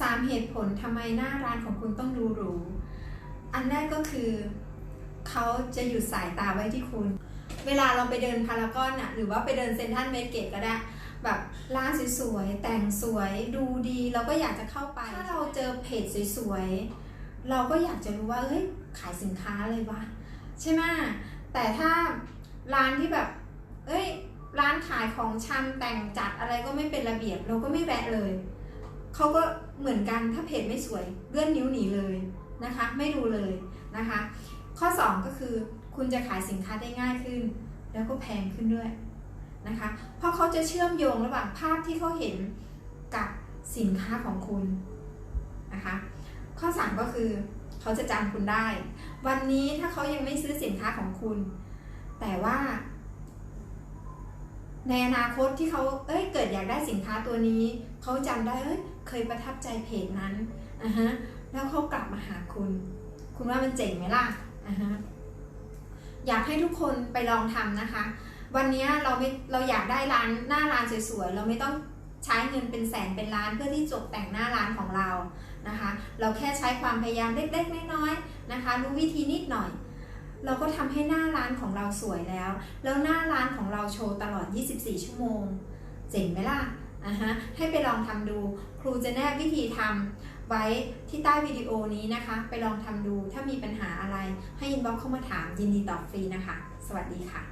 สามเหตุผลทำไมหน้าร้านของคุณต้องดูหรู อันแรกก็คือเขาจะหยุดสายตาไว้ที่คุณ เวลาเราไปเดินพารากอนอะหรือว่าไปเดินเซ็นทรัลเวสเกตก็ได้ แบบร้านสวยๆ แต่งสวยดูดีเราก็อยากจะเข้าไป ถ้าเราเจอเพจสวยๆ เราก็อยากจะรู้ว่าเฮ้ยขายสินค้าอะไรวะใช่ไหมแต่ถ้าร้านที่แบบเอ้ยร้านขายของชำแต่งจัดอะไรก็ไม่เป็นระเบียบ เราก็ไม่แวะเลย เขาก็เหมือนกันถ้าเพจไม่สวยเลื่อนนิ้วหนีเลยนะคะ ไม่ดูเลยนะคะ ข้อ 2 ก็คือคุณจะขายสินค้าได้ง่ายขึ้น แล้วก็แพงขึ้นด้วยนะคะ เพราะเขาจะเชื่อมโยงระหว่างภาพที่เขาเห็นกับสินค้าของคุณนะคะ ข้อ 3 ก็คือเขาจะจำคุณได้ วันนี้ถ้าเขายังไม่ซื้อสินค้าของคุณ แต่ว่า ในอนาคตที่เขาเอ้ยเกิดอยากได้สินค้าตัวนี้ เขาจำได้เอ้ยเคยประทับใจเพจนั้นอะฮะแล้วเขากลับมาหาคุณ คุณว่ามันเจ๋งไหมล่ะอะฮะอยากให้ทุกคนไปลองทำนะคะ วันนี้เราไม่เราอยากได้ร้านหน้าร้านสวยๆเราไม่ต้องใช้เงินเป็นแสนเป็นล้านเพื่อที่จบแต่งหน้าร้านของเรานะคะ เราแค่ใช้ความพยายามเล็กๆน้อยๆนะคะ รู้วิธีนิดหน่อย เราก็ทำให้หน้าร้านของเราสวยแล้ว แล้วหน้าร้านของเราโชว์ตลอด 24 ชั่วโมง เจ๋งไหมล่ะอะฮะให้ไปลองทำดู ครูจะแนบวิธีทำไว้ที่ใต้วิดีโอนี้นะคะ ไปลองทำดูถ้ามีปัญหาอะไรให้อินบ็อกเข้ามาถามยินดีตอบฟรีนะคะ สวัสดีค่ะ